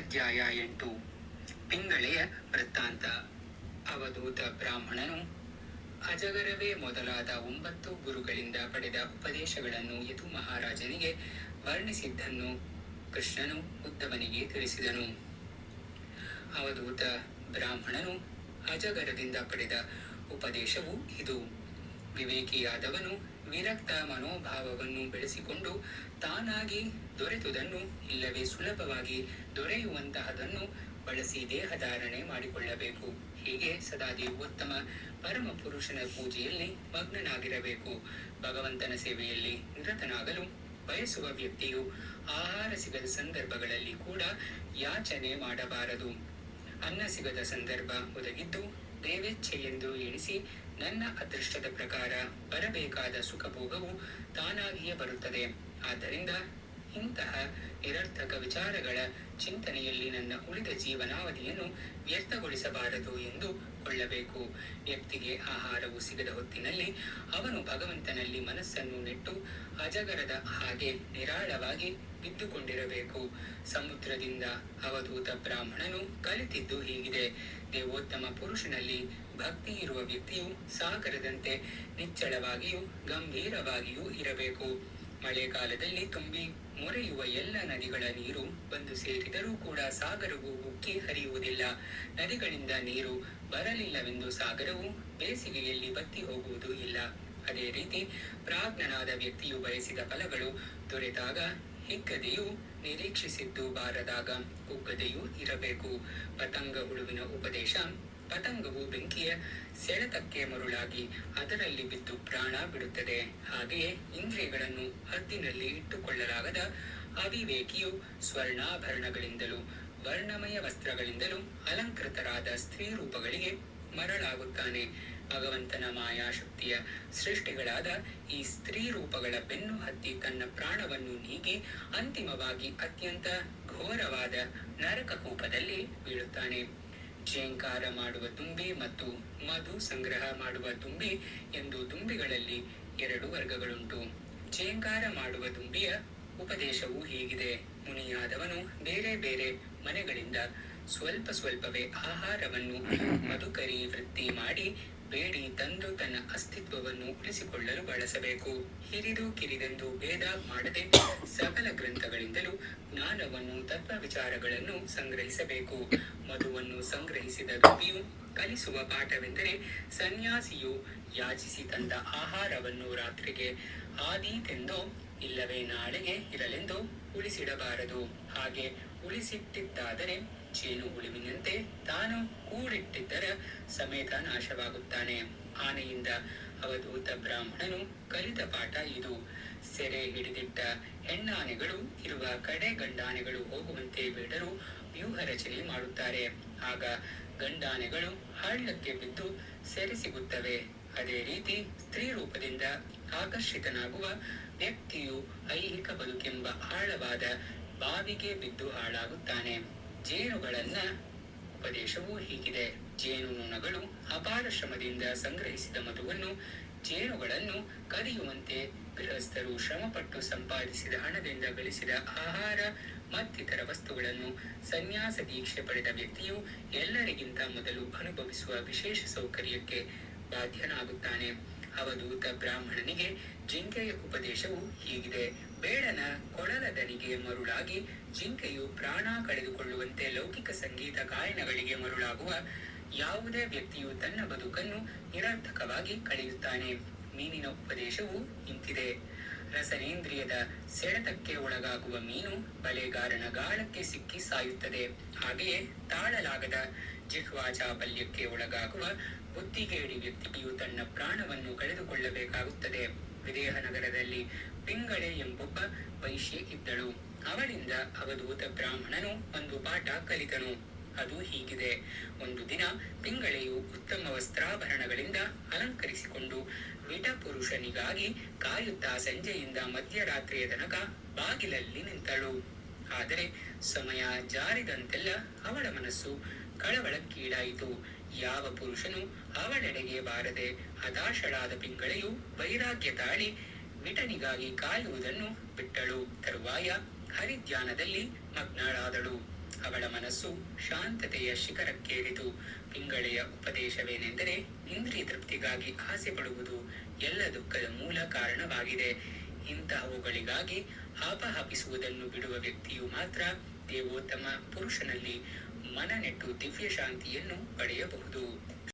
ಅಧ್ಯಾಯ ಎಂಟು. ಪಿಂಗಳೆಯ ವೃತ್ತಾಂತ. ಅವಧೂತ ಬ್ರಾಹ್ಮಣನು ಅಜಗರವೇ ಮೊದಲಾದ ಒಂಬತ್ತು ಗುರುಗಳಿಂದ ಪಡೆದ ಉಪದೇಶಗಳನ್ನು ಯದು ಮಹಾರಾಜನಿಗೆ ವರ್ಣಿಸಿದ್ದನ್ನು ಕೃಷ್ಣನು ಉದ್ದವನಿಗೆ ತಿಳಿಸಿದನು. ಅವಧೂತ ಬ್ರಾಹ್ಮಣನು ಅಜಗರದಿಂದ ಪಡೆದ ಉಪದೇಶವು ಇದು. ವಿವೇಕಿಯಾದವನು ವಿರಕ್ತ ಮನೋಭಾವವನ್ನು ಬೆಳೆಸಿಕೊಂಡು ತಾನಾಗಿ ದೊರೆತುದನ್ನು ಇಲ್ಲವೇ ಸುಲಭವಾಗಿ ದೊರೆಯುವಂತಹದನ್ನು ಬಳಸಿ ದೇಹಧಾರಣೆ ಮಾಡಿಕೊಳ್ಳಬೇಕು. ಹೀಗೆ ಸದಾದಿ ಉತ್ತಮ ಪರಮ ಪುರುಷನ ಪೂಜೆಯಲ್ಲಿ ಮಗ್ನನಾಗಿರಬೇಕು. ಭಗವಂತನ ಸೇವೆಯಲ್ಲಿ ನಿರತನಾಗಲು ಬಯಸುವ ವ್ಯಕ್ತಿಯು ಆಹಾರ ಸಿಗದ ಸಂದರ್ಭಗಳಲ್ಲಿ ಕೂಡ ಯಾಚನೆ ಮಾಡಬಾರದು. ಅನ್ನ ಸಿಗದ ಸಂದರ್ಭ ಒದಗಿದ್ದು ದೇವೇಚ್ಛೆಯೆಂದು ಎಣಿಸಿ ನನ್ನ ಅದೃಷ್ಟದ ಪ್ರಕಾರ ಬರಬೇಕಾದ ಸುಖಭೋಗವು ತಾನಾಗಿಯೇ ಬರುತ್ತದೆ. ಆದ್ದರಿಂದ ಇಂತಹ ನಿರರ್ಥಕ ವಿಚಾರಗಳ ಚಿಂತನೆಯಲ್ಲಿ ನನ್ನ ಉಳಿದ ಜೀವನಾವಧಿಯನ್ನು ವ್ಯರ್ಥಗೊಳಿಸಬಾರದು ಎಂದು ಕೊಳ್ಳಬೇಕು. ವ್ಯಕ್ತಿಗೆ ಆಹಾರವು ಸಿಗದ ಹೊತ್ತಿನಲ್ಲಿ ಅವನು ಭಗವಂತನಲ್ಲಿ ಮನಸ್ಸನ್ನು ನೆಟ್ಟು ಅಜಗರದ ಹಾಗೆ ನಿರಾಳವಾಗಿ ಬಿದ್ದುಕೊಂಡಿರಬೇಕು. ಸಮುದ್ರದಿಂದ ಅವಧೂತ ಬ್ರಾಹ್ಮಣನು ಕಲಿತಿದ್ದು ಹೀಗಿದೆ. ದೇವೋತ್ತಮ ಪುರುಷನಲ್ಲಿ ಭಕ್ತಿ ಇರುವ ವ್ಯಕ್ತಿಯು ಸಾಗರದಂತೆ ನಿಚ್ಚಳವಾಗಿಯೂ ಗಂಭೀರವಾಗಿಯೂ ಇರಬೇಕು. ಮಳೆಗಾಲದಲ್ಲಿ ತುಂಬಿ ಮೊರೆಯುವ ಎಲ್ಲ ನದಿಗಳ ನೀರು ಬಂದು ಸೇರಿದರೂ ಕೂಡ ಸಾಗರವು ಉಕ್ಕಿ ಹರಿಯುವುದಿಲ್ಲ. ನದಿಗಳಿಂದ ನೀರು ಬರಲಿಲ್ಲವೆಂದು ಸಾಗರವು ಬೇಸಿಗೆಯಲ್ಲಿ ಬತ್ತಿ ಹೋಗುವುದು ಇಲ್ಲ. ಅದೇ ರೀತಿ ಪ್ರಾಜ್ಞನಾದ ವ್ಯಕ್ತಿಯು ಬಯಸಿದ ಫಲಗಳು ದೊರೆತಾಗ ಹಿಗ್ಗದೆಯೂ ನಿರೀಕ್ಷಿಸಿದ್ದು ಬಾರದಾಗ ಕುಗ್ಗದೆಯೂ ಇರಬೇಕು. ಪತಂಗ ಹುಳುವಿನ ಉಪದೇಶ ಪತಂಗವು ಬೆಂಕಿಯ ಸೆಳೆತಕ್ಕೆ ಮರುಳಾಗಿ ಅದರಲ್ಲಿ ಬಿದ್ದು ಪ್ರಾಣ ಬಿಡುತ್ತದೆ. ಹಾಗೆಯೇ ಇಂದ್ರಿಯಗಳನ್ನು ಹದ್ದಿನಲ್ಲಿ ಇಟ್ಟುಕೊಳ್ಳಲಾಗದ ಅವಿವೇಕಿಯು ಸ್ವರ್ಣಾಭರಣಗಳಿಂದಲೂ, ವರ್ಣಮಯ ವಸ್ತ್ರಗಳಿಂದಲೂ ಅಲಂಕೃತರಾದ ಸ್ತ್ರೀ ರೂಪಗಳಿಗೆ ಮರಳಾಗುತ್ತಾನೆ. ಭಗವಂತನ ಮಾಯಾಶಕ್ತಿಯ ಸೃಷ್ಟಿಗಳಾದ ಈ ಸ್ತ್ರೀ ರೂಪಗಳ ಬೆನ್ನು ಹತ್ತಿ ತನ್ನ ಪ್ರಾಣವನ್ನು ನೀಗಿ ಅಂತಿಮವಾಗಿ ಅತ್ಯಂತ ಘೋರವಾದ ನರಕ ಕೂಪದಲ್ಲಿ ಬೀಳುತ್ತಾನೆ. ಜೇಂಕಾರ ಮಾಡುವ ತುಂಬಿ ಮತ್ತು ಮಧು ಸಂಗ್ರಹ ಮಾಡುವ ತುಂಬಿ ಎಂದು ತುಂಬಿಗಳಲ್ಲಿ ಎರಡು ವರ್ಗಗಳುಂಟು. ಜೇಂಕಾರ ಮಾಡುವ ತುಂಬಿಯ ಉಪದೇಶವು ಹೀಗಿದೆ. ಮುನಿಯಾದವನು ಬೇರೆ ಬೇರೆ ಮನೆಗಳಿಂದ ಸ್ವಲ್ಪ ಸ್ವಲ್ಪವೇ ಆಹಾರವನ್ನು ಮಧುಕರಿ ವೃತ್ತಿ ಮಾಡಿ ಬೇಡಿ ತಂದು ತನ್ನ ಅಸ್ತಿತ್ವವನ್ನು ಉಳಿಸಿಕೊಳ್ಳಲು ಬಳಸಬೇಕು. ಹಿರಿದು ಕಿರಿದೆಂದು ಭೇದ ಮಾಡದೆ ಸಕಲ ಗ್ರಂಥಗಳಿಂದಲೂ ಜ್ಞಾನವನ್ನು ತತ್ವ ವಿಚಾರಗಳನ್ನು ಸಂಗ್ರಹಿಸಬೇಕು. ಮಧುವನ್ನು ಸಂಗ್ರಹಿಸಿದ ವ್ಯಕ್ತಿಯು ಕಲಿಸುವ ಪಾಠವೆಂದರೆ ಸನ್ಯಾಸಿಯು ಯಾಚಿಸಿ ತಂದ ಆಹಾರವನ್ನು ರಾತ್ರಿಗೆ ಆದೀತೆಂದೋ ಇಲ್ಲವೇ ನಾಳೆಗೆ ಇರಲೆಂದೋ ಉಳಿಸಿಡಬಾರದು. ಹಾಗೆ ಉಳಿಸಿಟ್ಟಿದ್ದಾದರೆ ಜೇನು ಉಳಿವಿನಂತೆ ತಾನು ಕೂಡಿಟ್ಟಿದ್ದರ ಸಮೇತ ನಾಶವಾಗುತ್ತಾನೆ. ಆನೆಯಿಂದ ಅವಧೂತ ಬ್ರಾಹ್ಮಣನು ಕಲಿತ ಪಾಠ ಇದು. ಸೆರೆ ಹಿಡಿದಿಟ್ಟ ಹೆಣ್ಣಾನೆಗಳು, ಇರುವ ಕಡೆ ಗಂಡಾನೆಗಳು ಹೋಗುವಂತೆ ಬೇಡರು ವ್ಯೂಹ ರಚನೆ ಮಾಡುತ್ತಾರೆ. ಆಗ ಗಂಡಾನೆಗಳು ಹಳ್ಳಕ್ಕೆ ಬಿದ್ದು ಸೆರೆ ಸಿಗುತ್ತವೆ. ಅದೇ ರೀತಿ ಸ್ತ್ರೀ ರೂಪದಿಂದ ಆಕರ್ಷಿತನಾಗುವ ವ್ಯಕ್ತಿಯು ಐಹಿಕ ಬದುಕೆಂಬ ಆಳವಾದ ಬಾವಿಗೆ ಬಿದ್ದು ಹಾಳಾಗುತ್ತಾನೆ. ಜೇನುಗಳನ್ನ ಉಪದೇಶವೂ ಹೀಗಿದೆ. ಜೇನು ನೊಣಗಳು ಅಪಾರ ಶ್ರಮದಿಂದ ಸಂಗ್ರಹಿಸಿದ ಮಧುವನ್ನು ಜೇನುಗಳನ್ನು ಕದಿಯುವಂತೆ ಗೃಹಸ್ಥರು ಶ್ರಮಪಟ್ಟು ಸಂಪಾದಿಸಿದ ಹಣದಿಂದ ಗಳಿಸಿದ ಆಹಾರ ಮತ್ತಿತರ ವಸ್ತುಗಳನ್ನು ಸನ್ಯಾಸ ದೀಕ್ಷೆ ಪಡೆದ ವ್ಯಕ್ತಿಯು ಎಲ್ಲರಿಗಿಂತ ಮೊದಲು ಅನುಭವಿಸುವ ವಿಶೇಷ ಸೌಕರ್ಯಕ್ಕೆ ಬಾಧ್ಯನಾಗುತ್ತಾನೆ. ಅವಧೂತ ಬ್ರಾಹ್ಮಣನಿಗೆ ಜಿಂಕೆಯ ಉಪದೇಶವು ಹೀಗಿದೆ. ಬೇಡನ ಕೊಳಲ ದನಿಗೆ ಮರುಳಾಗಿ ಜಿಂಕೆಯು ಪ್ರಾಣ ಕಳೆದುಕೊಳ್ಳುವಂತೆ ಲೌಕಿಕ ಸಂಗೀತ ಗಾಯನಗಳಿಗೆ ಮರುಳಾಗುವ ಯಾವುದೇ ವ್ಯಕ್ತಿಯು ತನ್ನ ಬದುಕನ್ನು ನಿರರ್ಥಕವಾಗಿ ಕಳೆಯುತ್ತಾನೆ. ಮೀನಿನ ಉಪದೇಶವು ಇಂತಿದೆ. ರಸನೇಂದ್ರಿಯದ ಸೆಳೆತಕ್ಕೆ ಒಳಗಾಗುವ ಮೀನು ಬಲೆಗಾರನ ಗಾಳಕ್ಕೆ ಸಿಕ್ಕಿ ಸಾಯುತ್ತದೆ. ಹಾಗೆಯೇ ತಾಳಲಾಗದ ಜಿಹ್ವಾಜಾ ಬಲ್ಯಕ್ಕೆ ಒಳಗಾಗುವ ಬುದ್ಧಿಗೇಡಿ ವ್ಯಕ್ತಿಯು ತನ್ನ ಪ್ರಾಣವನ್ನು ಕಳೆದುಕೊಳ್ಳಬೇಕಾಗುತ್ತದೆ. ವಿದೇಹ ನಗರದಲ್ಲಿ ಪಿಂಗಳೆ ಎಂಬೊಬ್ಬ ವೈಶ್ಯೆ ಇದ್ದಳು. ಅವಳಿಂದ ಅವಧೂತ ಬ್ರಾಹ್ಮಣನು ಒಂದು ಪಾಠ ಕಲಿತನು. ಅದು ಹೀಗಿದೆ. ಒಂದು ದಿನ ಪಿಂಗಳೆಯು ಉತ್ತಮ ವಸ್ತ್ರಾಭರಣಗಳಿಂದ ಅಲಂಕರಿಸಿಕೊಂಡು ವಿಟ ಪುರುಷನಿಗಾಗಿ ಕಾಯುತ್ತಾ ಸಂಜೆಯಿಂದ ಮಧ್ಯರಾತ್ರಿಯ ತನಕ ಬಾಗಿಲಲ್ಲಿ ನಿಂತಳು. ಆದರೆ ಸಮಯ ಜಾರಿದಂತೆಲ್ಲ ಅವಳ ಮನಸ್ಸು ಕಳವಳಕ್ಕೀಡಾಯಿತು ಯಾವ ಪುರುಷನು ಅವಳೆಡೆಗೆ ಬಾರದೆ ಹತಾಶಳಾದ ಪಿಂಗಳೆಯು ವೈರಾಗ್ಯ ತಾಳಿ ವಿಟನಿಗಾಗಿ ಕಾಯುವುದನ್ನು ಬಿಟ್ಟಳು. ತರುವಾಯ ಹರಿಧ್ಯಾನದಲ್ಲಿ ಮಗ್ನಳಾದಳು. ಅವಳ ಮನಸ್ಸು ಶಾಂತತೆಯ ಶಿಖರಕ್ಕೇರಿತು. ಪಿಂಗಳೆಯ ಉಪದೇಶವೇನೆಂದರೆ ಇಂದ್ರಿಯ ತೃಪ್ತಿಗಾಗಿ ಆಸೆ ಪಡುವುದು ಎಲ್ಲ ದುಃಖದ ಮೂಲ ಕಾರಣವಾಗಿದೆ. ಇಂತಹವುಗಳಿಗಾಗಿ ಹಾಪಹಾಪಿಸುವುದನ್ನು ಬಿಡುವ ವ್ಯಕ್ತಿಯು ಮಾತ್ರ ದೇವೋತ್ತಮ ಪುರುಷನಲ್ಲಿ ಮನ ನೆಟ್ಟು ದಿವ್ಯ ಶಾಂತಿಯನ್ನು ಪಡೆಯಬಹುದು.